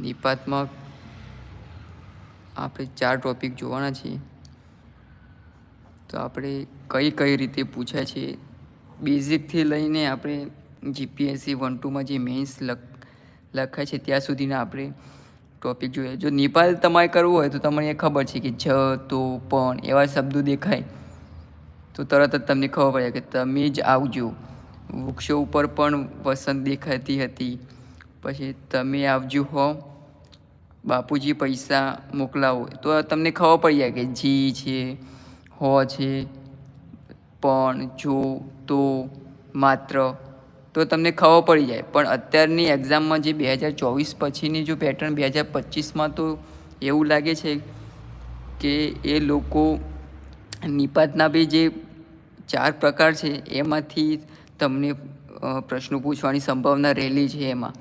નિપાતમાં આપણે ચાર ટૉપિક જોવાના છીએ. તો આપણે કઈ કઈ રીતે પૂછાય છે? બેઝિકથી લઈને આપણે જીપીએસસી વન ટુમાં જે મેન્સ લખ, લખાય છે, ત્યાં સુધીના આપણે ટૉપિક જોઈએ. જો નિપાલ તમારે કરવું હોય તો તમને એ ખબર છે કે જ, તો, પણ એવા શબ્દો દેખાય. તો તરત જ તમને ખબર પડે કે તમે જ આવજો. વૃક્ષો ઉપર પણ વસંત દેખાતી હતી. પછી તમે આવજો હો. બાપુજી પૈસા મોકલાવો. તો તમને ખબર પડી જાય કે જી છે, હો છે, પણ જો તો માત્ર. તો તમને ખબર પડી જાય. પણ અત્યારની એક્ઝામમાં જે બે હજાર ચોવીસ પછીની જો પેટર્ન બે હજાર પચીસમાં તો એવું લાગે છે કે એ લોકો નિપાતના બી જે ચાર પ્રકાર છે, એમાંથી તમને પ્રશ્નો પૂછવાની સંભાવના રહેલી છે એમાં.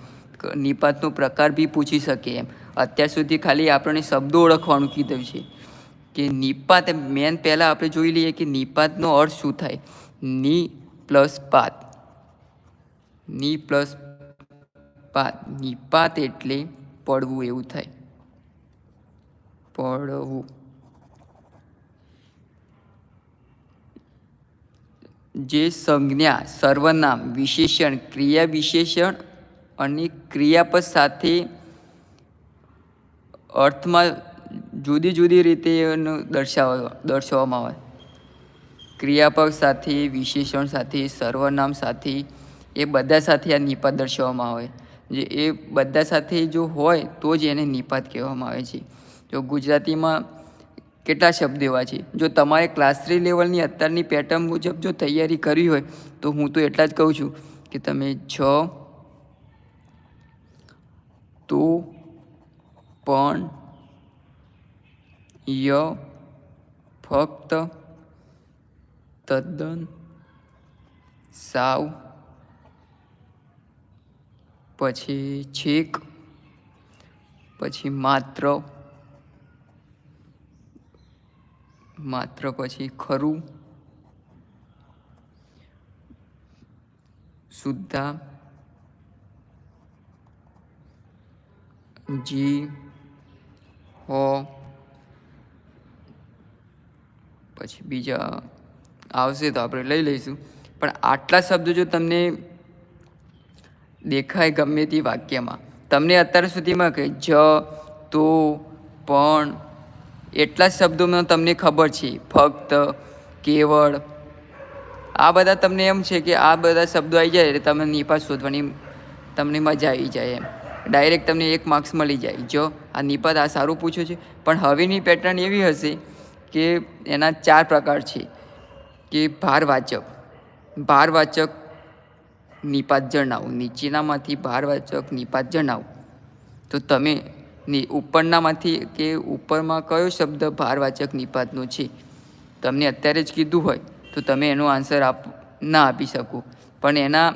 નિપાતનો પ્રકાર બી પૂછી શકે એમ. અત્યાર સુધી ખાલી આપણને શબ્દો ઓળખવાનું કીધું છે કે નિપાત મેન પહેલાં આપણે જોઈ લઈએ કે નિપાતનો અર્થ શું થાય? ની પ્લસ પાત. ની પ્લસ પાત. નિપાત એટલે પડવું એવું થાય. પડવું. જે સંજ્ઞા, સર્વનામ, વિશેષણ, ક્રિયા વિશેષણ અને ક્રિયાપદ સાથે અર્થમાં જુદી જુદી રીતે એનું દર્શાવવા દર્શાવવામાં આવે. ક્રિયાપદ સાથે, વિશેષણ સાથે, સર્વનામ સાથે, એ બધા સાથે આ નિપાત દર્શાવવામાં આવે. જે એ બધા સાથે જો હોય, તો જ એને નિપાત કહેવામાં આવે છે. જો ગુજરાતીમાં કેટલા શબ્દ એવા છે? જો તમારે ક્લાસ થ્રી લેવલની અત્યારની પેટર્ન મુજબ જો તૈયારી કરવી હોય, તો હું તો એટલા જ કહું છું કે તમે છ તો પણ ય ફક્ત તદ્દન સાવ. પછી છેક પછી માત્ર માત્ર પછી ખરું. શુદ્ધા જી હો પછી બીજા આવશે તો આપણે લઈ લઈશું. પણ આટલા શબ્દો જો તમને દેખાય ગમે તે વાક્યમાં, તમને અત્યાર સુધીમાં કે જ, તો, પણ એટલા શબ્દોમાં તમને ખબર છે. ફક્ત, કેવળ, આ બધા તમને એમ છે કે આ બધા શબ્દો આવી જાય એટલે તમને નિપાસ શોધવાની, તમને મજા આવી જાય એમ. ડાયરેક્ટ તમને એક માર્ક્સ મળી જાય. જો આ નિપાત આ સારું પૂછ્યું છે, પણ હવેની પેટર્ન એવી હશે કે એના ચાર પ્રકાર છે. કે ભારવાચક ભારવાચક નિપાત જણાવો. નીચેનામાંથી ભારવાચક નિપાત જણાવો. તો તમે ઉપરનામાંથી કે ઉપરમાં કયો શબ્દ ભારવાચક નિપાતનો છે? તમને અત્યારે જ કીધું હોય, તો તમે એનો આન્સર આપ ના આપી શકો. પણ એના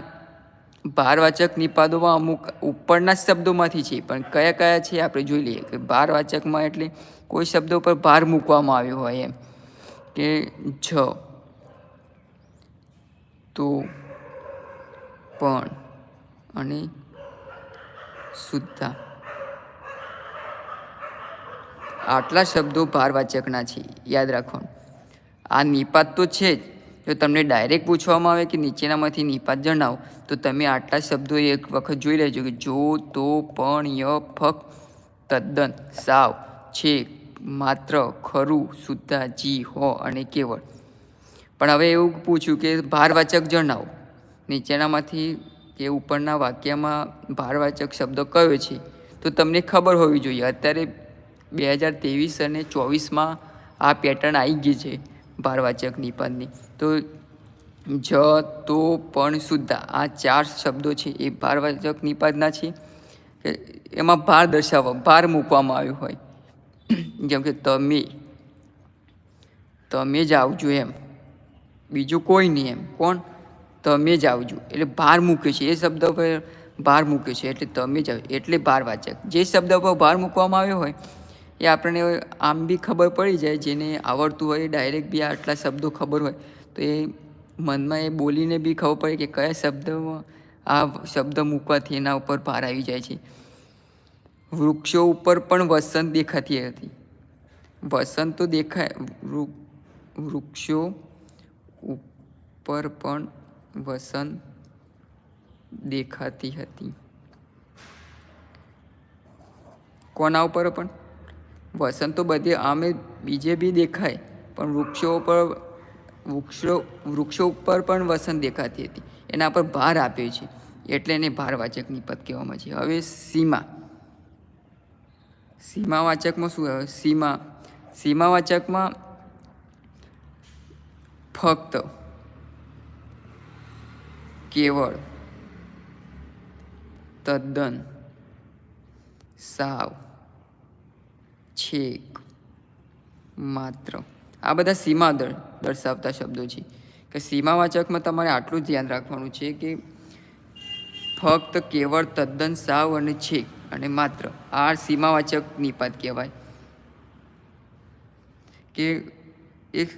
ભારવાચક નિપાતોમાં અમુક ઉપરના શબ્દોમાંથી છે, પણ કયા કયા છે આપણે જોઈ લઈએ કે ભારવાચકમાં એટલે કોઈ શબ્દો પર ભાર મૂકવામાં આવ્યો હોય એમ. કે જ તો પણ અને સુદ્ધા આટલા શબ્દો ભારવાચકના છે, યાદ રાખવાનું. આ નિપાત તો છે જ. જો તમને ડાયરેક્ટ પૂછવામાં આવે કે નીચેનામાંથી નિપાત જણાવો. તો તમે આટલા શબ્દો એક વખત જોઈ લેજો કે જો, તો, પણ, ય, ફક, તદ્દન, સાવ છે માત્ર, ખરું શુદ્ધા જી, હો અને કેવળ. પણ હવે એવું પૂછ્યું કે ભારવાચક જણાવો. નીચેનામાંથી કે ઉપરના વાક્યમાં ભારવાચક શબ્દ કયો છે? તો તમને ખબર હોવી જોઈએ. અત્યારે બે હજાર ત્રેવીસ અને ચોવીસમાં આ પેટર્ન આવી ગઈ છે. ભારવાચક નિપાતની તો જ, તો, પણ શુદ્ધા આ ચાર શબ્દો છે એ ભારવાચક નિપાતના છે. કે એમાં ભાર દર્શાવવા, ભાર મૂકવામાં આવ્યો હોય. જેમ કે તમે તમે જ આવજો એમ. બીજું કોઈ નહીં એમ. કોણ? તમે જ આવજો. એટલે ભાર મૂક્યો છે. એ શબ્દ પર ભાર મૂક્યો છે. એટલે તમે જ એટલે ભારવાચક જે શબ્દ પર ભાર મૂકવામાં આવ્યો હોય એ આપણને આમ બી ખબર પડી જાય, જેને આવડતું હોય ડાયરેક્ટ બી આટલા શબ્દો ખબર હોય. તો એ મનમાં એ બોલીને બી ખબર પડે કે કયા શબ્દમાં આ શબ્દ મૂકવાથી એના ઉપર ભાર આવી જાય છે. વૃક્ષો ઉપર પણ વસંત દેખાતી હતી. વસંત તો દેખાય વૃક્ષો ઉપર પણ વસંત દેખાતી હતી. કોના ઉપર પણ? વસંત બધે આમે બીજે બી દેખાય. પણ વૃક્ષો પર, વૃક્ષો વૃક્ષો ઉપર પણ વસંત દેખાતી હતી. એના પર ભાર આપ્યો છે. એટલે એને ભારવાચકની પદ કહેવામાં છે. હવે સીમા. સીમાવાચકમાં શું આવે સીમા. સીમાવાચકમાં ફક્ત કેવળ તદ્દન સાવ છેક માત્ર. આ બધા સીમા દળ દર્શાવતા શબ્દો છે કે સીમાવાચકમાં તમારે આટલું જ ધ્યાન રાખવાનું છે કે ફક્ત કેવળ તદ્દન સાવ અને છેક અને માત્ર આ સીમાવાચક નિપાત કહેવાય. કે એક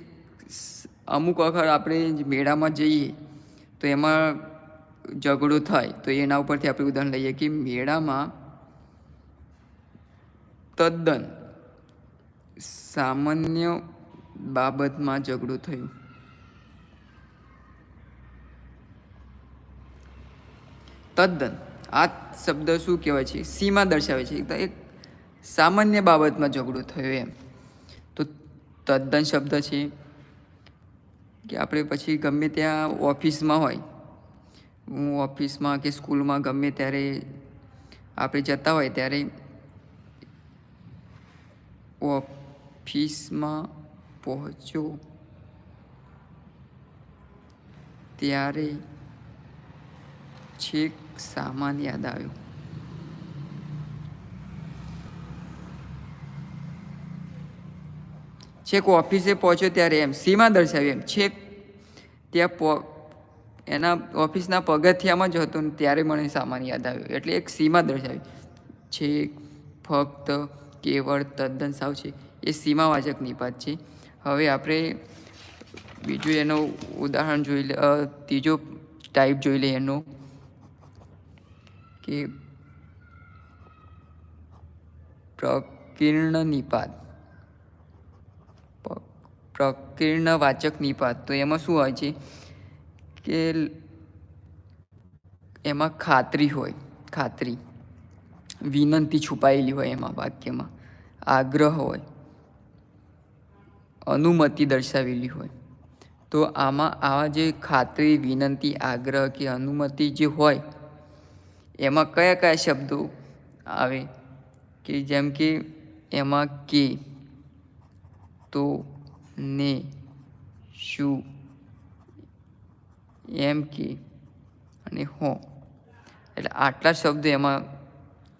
અમુક વખત આપણે મેળામાં જઈએ તો એમાં ઝઘડો થાય તો એના ઉપરથી આપણે ઉદાહરણ લઈએ કે મેળામાં તદ્દન સામાન્ય બાબતમાં ઝઘડો થયો. તદ્દન, આ શબ્દ શું કહેવાય છે? સીમા દર્શાવે છે. એક સામાન્ય બાબતમાં ઝઘડો થયો એમ. તો તદ્દન શબ્દ છે કે આપણે પછી ગમે ત્યાં ઓફિસમાં હોય, હું ઓફિસમાં કે સ્કૂલમાં ગમે ત્યારે આપણે જતા હોય ત્યારે ઓફિસમાં પહોંચ્યો. ત્યારે છેક સામાન યાદ આવ્યો. છેક ઓફિસે પહોંચ્યો ત્યારે એમ, સીમા દર્શાવી એમ, છેક ત્યાં એના ઓફિસના પગથિયામાં જ હતો ને ત્યારે મને સામાન યાદ આવ્યો. એટલે એક સીમા દર્શાવી. છેક ફક્ત કેવળ તદ્દન સાવ છે. એ સીમાવાચક નિપાત છે. હવે આપણે બીજું એનું ઉદાહરણ જોઈ લે ત્રીજો ટાઈપ જોઈ લઈએ એનો, કે પ્રકીર્ણ નિપાત. પ્રકીર્ણ વાચક નિપાત. તો એમાં શું હોય છે કે એમાં ખાતરી હોય, ખાતરી. વિનંતી છુપાયેલી હોય એમાં વાક્યમાં. આગ્રહ હોય. અનુમતિ દર્શાવેલી હોય. તો આમાં આવા જે ખાતરી, વિનંતી, આગ્રહ કે અનુમતિ જે હોય, એમાં કયા કયા શબ્દો આવે? કે જેમ કે એમાં કે, તો, ને, શું, એમ કે, અને હો. એટલે આટલા શબ્દો એમાં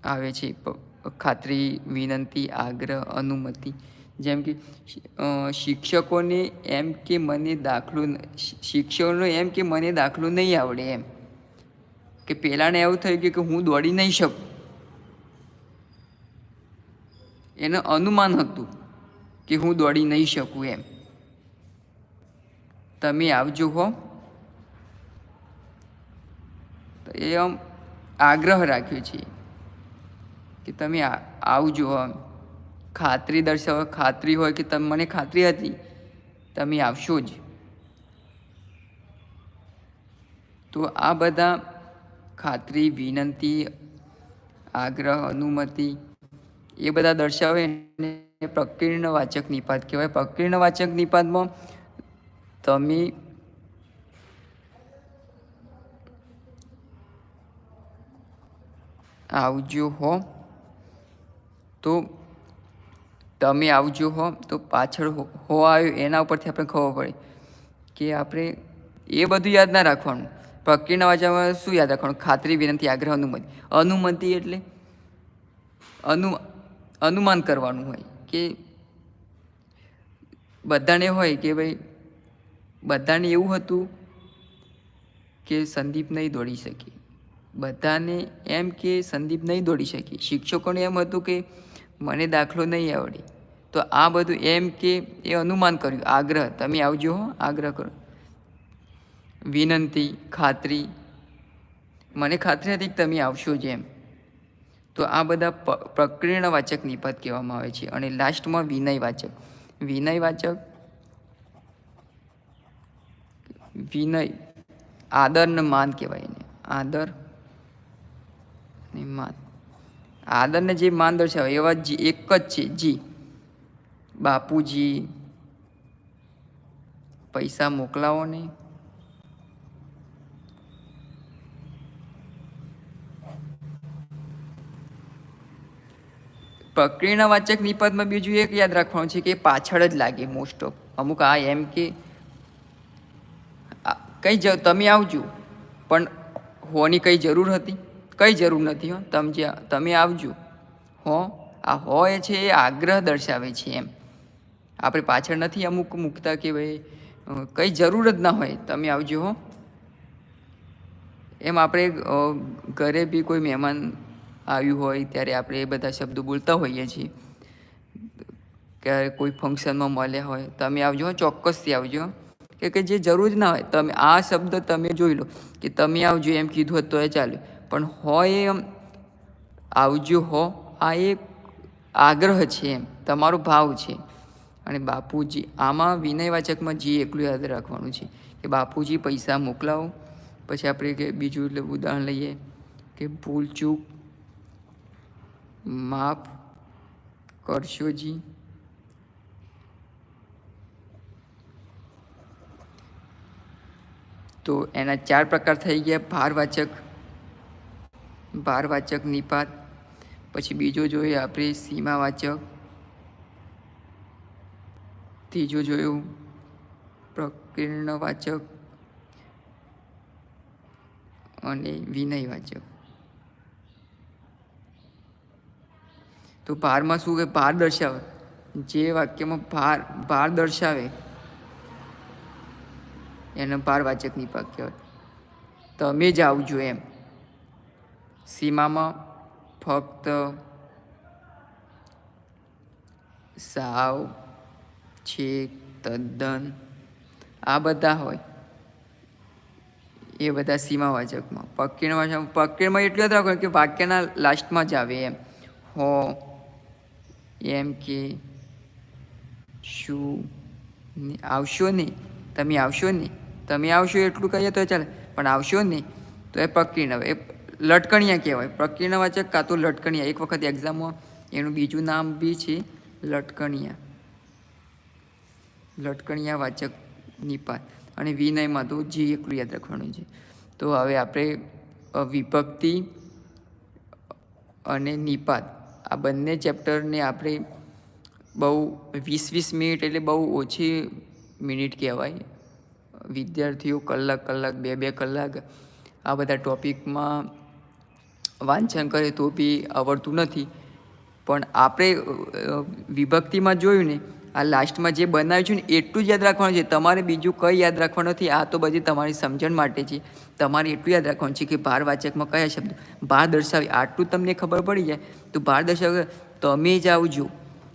આવે છે. ખાતરી, વિનંતી, આગ્રહ, અનુમતિ. જેમ કે શિક્ષકોને એમ કે મને દાખલો શિક્ષકોને એમ કે મને દાખલો નહીં આવડે એમ. કે પહેલાંને એવું થયું કે હું દોડી નહીં શકું. એનું અનુમાન હતું કે હું દોડી નહીં શકું એમ. તમે આવજો હો. તો એ આમ આગ્રહ રાખ્યો છે કે તમે આવજો આમ. ખાતરી દર્શાવે, ખાતરી હોય કે તમે, મને ખાતરી હતી, તમે આવશો જ. તો આ બધા ખાતરી, વિનંતી, આગ્રહ, અનુમતિ, એ બધા દર્શાવે ને પ્રકીર્ણ વાચક નિપાત કહેવાય. પ્રકીર્ણ વાચક નિપાતમાં તમે આવજો હો. તો તમે આવજો હો, તો પાછળ હો આવ્યો, એના ઉપરથી આપણે ખબર પડે કે આપણે એ બધું યાદ ના રાખવાનું. પ્રકીર્ણ વાંચવામાં શું યાદ રાખવાનું? ખાતરી, વિનંતી, આગ્રહ, અનુમતિ. અનુમતિ એટલે અનુ, અનુમાન કરવાનું હોય કે બધાને હોય કે ભાઈ બધાને એવું હતું કે સંદીપ નહીં દોડી શકે. બધાને એમ કે સંદીપ નહીં દોડી શકે. શિક્ષકોને એમ હતું કે મને દાખલો નહીં આવડે. તો આ બધું એમ કે એ અનુમાન કર્યું. આગ્રહ, તમે આવજો હો, આગ્રહ કરો. વિનંતી, ખાતરી. મને ખાતરી હતી કે તમે આવશો જ એમ. તો આ બધા પ્રકરણવાચક નિપદ કહેવામાં આવે છે અને લાસ્ટમાં વિનયવાચક વિનયવાચક વિનય આદર ને માન કહેવાય એને. આદર ને માન. આદરને જે માન દર્શાવે એવા જી એક જ છે. જી. બાપુજી, પૈસા મોકલાવો ને. પ્રક્રિયાવાચક નિપદમાં બીજું એક યાદ રાખવાનું છે કે પાછળ જ લાગે મોસ્ટ ઓફ અમુક આ એમ કે કઈ જ, તમે આવજો. પણ હોની કંઈ જરૂર હતી? કઈ જરૂર નથી હો. તમે જે તમે આવજો. હો આ હોય છે એ આગ્રહ દર્શાવે છે એમ. આપણે પાછળ નથી અમુક મૂકતા કે ભાઈ કંઈ જરૂર જ ના હોય. તમે આવજો હો. એમ આપણે ઘરે બી કોઈ મહેમાન આવ્યું હોય ત્યારે આપણે એ બધા શબ્દો બોલતા હોઈએ છીએ. ક્યારે કોઈ ફંક્શનમાં મળ્યા હોય તમે આવજો હો, ચોક્કસથી આવજો કે કે જે જરૂર જ ના હોય તમે આ શબ્દ તમે જોઈ લો. કે તમે આવજો એમ કીધું હોત તો એ ચાલે. પણ હોય એમ. આવજો હો. આ એક આગ્રહ છે એમ. તમારો ભાવ છે. અને બાપુજી, આમાં વિનયવાચકમાં જી એકલું યાદ રાખવાનું છે કે બાપુજી પૈસા મોકલાવો. પછી આપણે કે બીજું એટલે ઉદાહરણ લઈએ કે ભૂલ ચૂક, માફ કરશોજી તો એના ચાર પ્રકાર થઈ ગયા. ભારવાચક ભારવાચક નિપાત, પછી બીજો જોઈએ આપણે સીમાવાચક ત્રીજો જોયું પ્રકીર્ણવાચક અને વિનયવાચક તો ભારમાં શું કે ભાર દર્શાવે? જે વાક્યમાં ભાર ભાર દર્શાવે, એને ભારવાચક નિપાત કહેવાય. તમે જ આવજો એમ. સીમામાં ફક્ત સાવ, છેક, તદ્દન આ બધા હોય. એ બધા સીમાવાચકમાં. પકીણવાચક પકીણમાં એટલું જ રાખવાનું કે વાક્યના લાસ્ટમાં જ આવે એમ. હો, એમ કે, શું આવશો નહીં. તમે આવશો નહીં. તમે આવશો એટલું કહીએ તો ચાલે. પણ આવશો નહીં, તો એ પ્રકીર્ણ એ લટકણિયા કહેવાય. પ્રકીર્ણવાચક કાં તો લટકણિયા. એક વખત એક્ઝામમાં એનું બીજું નામ બી છે લટકણિયા. લટકણિયા વાચક નિપાત અને વિનયમાં તો જે એકલું યાદ રાખવાનું છે. તો હવે આપણે વિભક્તિ અને નિપાત. આ બંને ચેપ્ટરને આપણે બહુ વીસ વીસ મિનિટ એટલે બહુ ઓછી મિનિટ કહેવાય. વિદ્યાર્થીઓ કલાક કલાક બે બે કલાક આ બધા ટોપિકમાં વાંચન કરે તો બી આવડતું નથી. પણ આપણે વિભક્તિમાં જોયું ને, આ લાસ્ટમાં જે બનાવ્યું છે ને, એટલું જ યાદ રાખવાનું છે. તમારે બીજું કંઈ યાદ રાખવાનું નથી. આ તો બધી તમારી સમજણ માટે છે. તમારે એટલું યાદ રાખવાનું છે કે ભારવાચકમાં કયા શબ્દ, ભાર દર્શાવે, આટલું તમને ખબર પડી જાય, તો ભાર દર્શાવે, તમે જ આવજો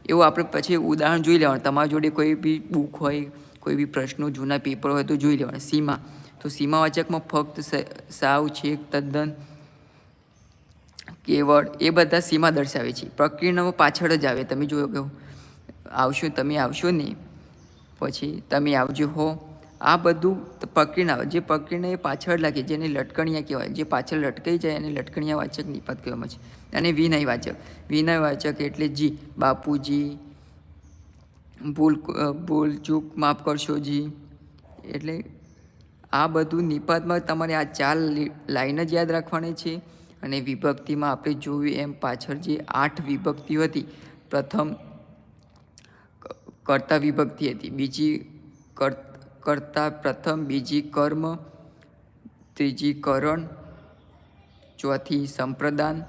એવું આપણે પછી ઉદાહરણ જોઈ લેવાનું. તમારા જોડે કોઈ બી બુક હોય, કોઈ બી પ્રશ્નો, જૂના પેપર હોય તો જોઈ લેવાના. સીમા. તો સીમાવાચકમાં ફક્ત સાવ, છેક, તદ્દન કેવળ એ બધા સીમા દર્શાવે છે. પ્રકીર્ણમાં પાછળ જ આવે. તમે જોયો કે આવશો, તમે આવશો નહીં પછી તમે આવજો હો. આ બધું પ્રકીર્ણ આવે જે પ્રકીર્ણ એ પાછળ લાગે, જેને લટકણિયા કહેવાય, જે પાછળ લટકાઈ જાય એને લટકણિયા વાચક નિપાત કહેવામાં છે. અને વિનય વાચક. વિનય વાચક એટલે જી, બાપુજી, ભૂલ ભૂલ, ચૂક, માફ કરશો જી. એટલે આ બધું નિપાતમાં તમારે આ ચાર લાઈન જ યાદ રાખવાની છે. અને વિભક્તિમાં આપણે જોયું એમ પાછળ જે આઠ વિભક્તિ હતી, પ્રથમ કરતા વિભક્તિ હતી, બીજી કર, કર્તા પ્રથમ, બીજી કર્મ, ત્રીજી કરણ, ચોથી સંપ્રદાન,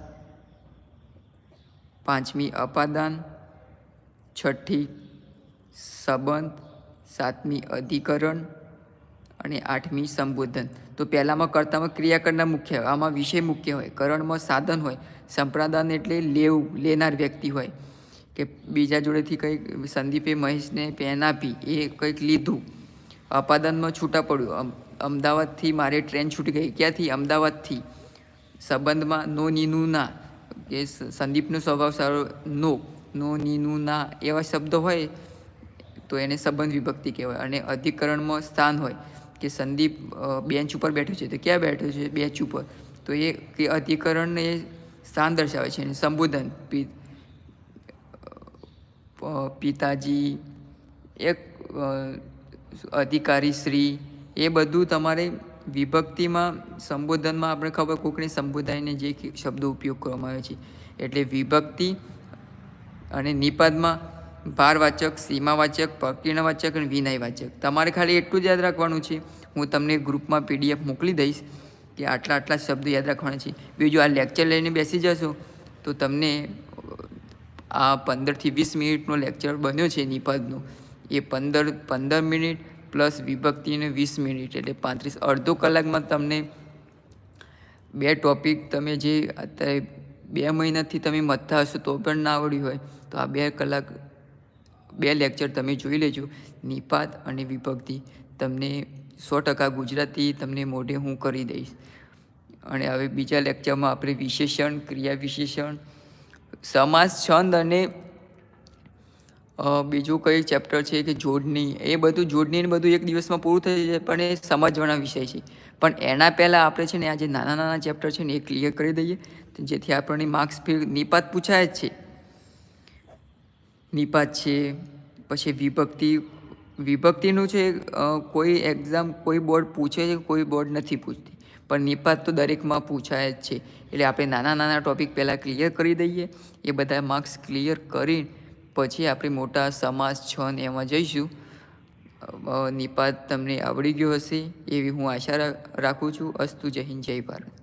પાંચમી અપાદાન, છઠ્ઠી સંબંધ, સાતમી અધિકરણ અને આઠમી સંબોધન. તો પહેલાંમાં કર્તામાં ક્રિયા કરનાર મુખ્ય હોય, આમાં વિષય મુખ્ય હોય, કરણમાં સાધન હોય સંપ્રદાન એટલે લેવું, લેનાર વ્યક્તિ હોય. કે બીજા જોડેથી કંઈક સંદીપે મહેશને પેન આપી, એ કંઈક લીધું. અપાદનમાં છૂટા પડ્યું. અમ- અમદાવાદથી મારે ટ્રેન છૂટી ગઈ. ક્યાંથી? અમદાવાદથી. સંબંધમાં નો નીનું ના. કે સંદીપનો સ્વભાવ સારો નો. નો નીનું ના એવા શબ્દો હોય, તો એને સંબંધ વિભક્તિ કહેવાય. અને અધિકરણમાં સ્થાન હોય. કે સંદીપ બેન્ચ ઉપર બેઠો છે. તો ક્યાં બેઠો છે? બેન્ચ ઉપર. તો એ કે અધિકરણને એ સ્થાન દર્શાવે છે અને સંબોધન પિતાજી, એક અધિકારી શ્રી, એ બધું તમારે વિભક્તિમાં, સંબોધનમાં આપણે ખબર કોકને સંબોધાઈને જે શબ્દો ઉપયોગ કરવામાં આવે છે. એટલે વિભક્તિ અને નિપાદમાં ભારવાચક, સીમાવાચક પ્રકીર્ણવાચક અને વિનયવાચક. તમારે ખાલી એટલું જ યાદ રાખવાનું છે. હું તમને ગ્રુપમાં પીડીએફ મોકલી દઈશ કે આટલા આટલા શબ્દો યાદ રાખવાના છે. બીજું આ લેક્ચર લઈને બેસી જશો તો તમને આ પંદરથી વીસ મિનિટનો લેક્ચર બન્યો છે નિપદનો. એ પંદર પંદર મિનિટ પ્લસ વિભક્તિને વીસ મિનિટ એટલે પાંત્રીસ. અડધો કલાકમાં તમને બે ટોપિક તમે જે અત્યારે બે મહિનાથી તમે મથતા હશો તો પણ ના આવડ્યું હોય. તો આ બે કલાક બે લેક્ચર તમે જોઈ લેજો. નિપાત અને વિભક્તિ. તમને સો ટકા ગુજરાતી તમને મોઢે હું કરી દઈશ. અને હવે બીજા લેક્ચરમાં આપણે વિશેષણ, ક્રિયા વિશેષણ, સમાસ, છંદ અને બીજું કઈ ચેપ્ટર છે કે જોડણી. એ બધું જોડણી ને બધું એક દિવસમાં પૂરું થઈ જાય પણ એ સમજવાના વિષય છે. પણ એના પહેલાં આપણે છે ને આ જે નાના નાના ચેપ્ટર છે ને એ ક્લિયર કરી દઈએ. જેથી આપણને માર્ક્સ ફીર, નિપાત પૂછાય જ છે. નિપાત છે, પછી વિભક્તિ, વિભક્તિનું છે કોઈ એક્ઝામ કોઈ બોર્ડ પૂછે છે, કોઈ બોર્ડ નથી પૂછતી. પણ નિપાત તો દરેકમાં પૂછાય જ છે. એટલે આપણે નાના નાના ટોપિક પહેલાં ક્લિયર કરી દઈએ. એ બધા માર્ક્સ ક્લિયર કરી પછી આપણે મોટા સમાસ છન એમાં જઈશું. નિપાત તમને આવડી ગયો હશે એવી હું આશા રાખું છું. અસ્તુ જય હિન્દ, જય ભારત.